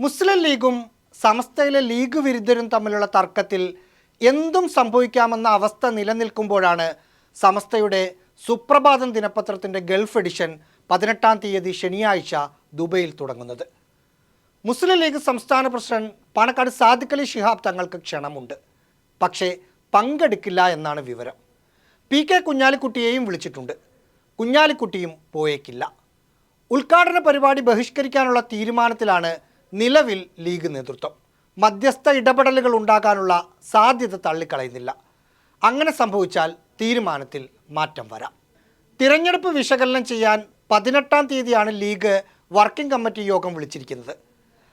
മുസ്ലിം ലീഗും സമസ്തയിലെ ലീഗ് വിരുദ്ധരും തമ്മിലുള്ള തർക്കത്തിൽ എന്തും സംഭവിക്കാമെന്ന അവസ്ഥ നിലനിൽക്കുമ്പോഴാണ് സമസ്തയുടെ സുപ്രഭാതം ദിനപത്രത്തിന്റെ ഗൾഫ് എഡിഷൻ പതിനെട്ടാം തീയതി ശനിയാഴ്ച ദുബൈയിൽ തുടങ്ങുന്നത്. മുസ്ലിം ലീഗ് സംസ്ഥാന പ്രസിഡന്റ് പാണക്കാട് സാദിഖ് അലി ശിഹാബ് തങ്ങൾക്ക് ക്ഷണമുണ്ട്. പക്ഷേ പങ്കെടുക്കില്ല എന്നാണ് വിവരം. പി കെ കുഞ്ഞാലിക്കുട്ടിയെയും വിളിച്ചിട്ടുണ്ട്. കുഞ്ഞാലിക്കുട്ടിയും പോയേക്കില്ല. ഉദ്ഘാടന പരിപാടി ബഹിഷ്കരിക്കാനുള്ള തീരുമാനത്തിലാണ് നിലവിൽ ലീഗ് നേതൃത്വം. മധ്യസ്ഥ ഇടപെടലുകൾ ഉണ്ടാകാനുള്ള സാധ്യത തള്ളിക്കളയുന്നില്ല. അങ്ങനെ സംഭവിച്ചാൽ തീരുമാനത്തിൽ മാറ്റം വരാം. തിരഞ്ഞെടുപ്പ് വിശകലനം ചെയ്യാൻ പതിനെട്ടാം തീയതിയാണ് ലീഗ് വർക്കിംഗ് കമ്മിറ്റി യോഗം വിളിച്ചിരിക്കുന്നത്.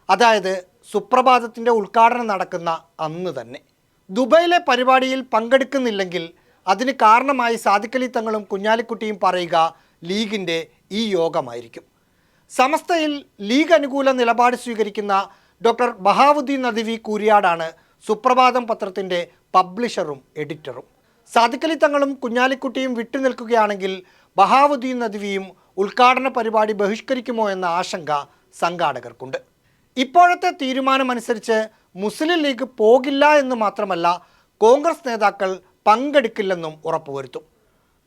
അതായത് സുപ്രഭാതത്തിന്റെ ഉദ്ഘാടനം നടക്കുന്ന അന്ന് തന്നെ. ദുബൈയിലെ പരിപാടിയിൽ പങ്കെടുക്കുന്നില്ലെങ്കിൽ അതിന് കാരണമായി സാദിഖലി തങ്ങളും കുഞ്ഞാലിക്കുട്ടിയും പറയുക ലീഗിന്റെ ഈ യോഗമായിരിക്കും. സമസ്തയിൽ ലീഗ് അനുകൂല നിലപാട് സ്വീകരിക്കുന്ന ഡോക്ടർ ബഹാവുദ്ദീൻ നദിവി കൂരിയാടാണ് സുപ്രഭാതം പത്രത്തിന്റെ പബ്ലിഷറും എഡിറ്ററും. സാദിഖലി തങ്ങളും കുഞ്ഞാലിക്കുട്ടിയും വിട്ടുനിൽക്കുകയാണെങ്കിൽ ബഹാവുദ്ദീൻ നദിവിയും ഉദ്ഘാടന പരിപാടി ബഹിഷ്കരിക്കുമോ എന്ന ആശങ്ക സംഘാടകർക്കുണ്ട്. ഇപ്പോഴത്തെ തീരുമാനമനുസരിച്ച് മുസ്ലിം ലീഗ് പോകില്ല എന്ന് മാത്രമല്ല കോൺഗ്രസ് നേതാക്കൾ പങ്കെടുക്കില്ലെന്നും ഉറപ്പുവരുത്തും.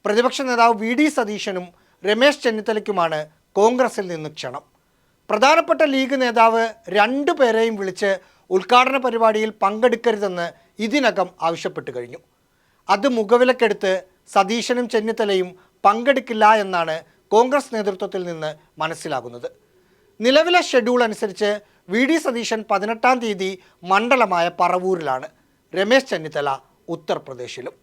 പ്രതിപക്ഷ നേതാവ് വി ഡി സതീശനും രമേശ് ചെന്നിത്തലയ്ക്കുമാണ് കോൺഗ്രസിൽ നിന്ന് ക്ഷണം. പ്രധാനപ്പെട്ട ലീഗ് നേതാവ് രണ്ടു പേരെയും വിളിച്ച് ഉദ്ഘാടന പരിപാടിയിൽ പങ്കെടുക്കരുതെന്ന് ഇതിനകം ആവശ്യപ്പെട്ടു കഴിഞ്ഞു. അത് മുഖവിലക്കെടുത്ത് സതീശനും ചെന്നിത്തലയും പങ്കെടുക്കില്ല എന്നാണ് കോൺഗ്രസ് നേതൃത്വത്തിൽ നിന്ന് മനസ്സിലാകുന്നത്. നിലവിലെ ഷെഡ്യൂൾ അനുസരിച്ച് വി. ഡി. സതീശൻ പതിനെട്ടാം തീയതി മണ്ഡലമായ പറവൂരിലാണ്. രമേശ് ചെന്നിത്തല ഉത്തർപ്രദേശിലും.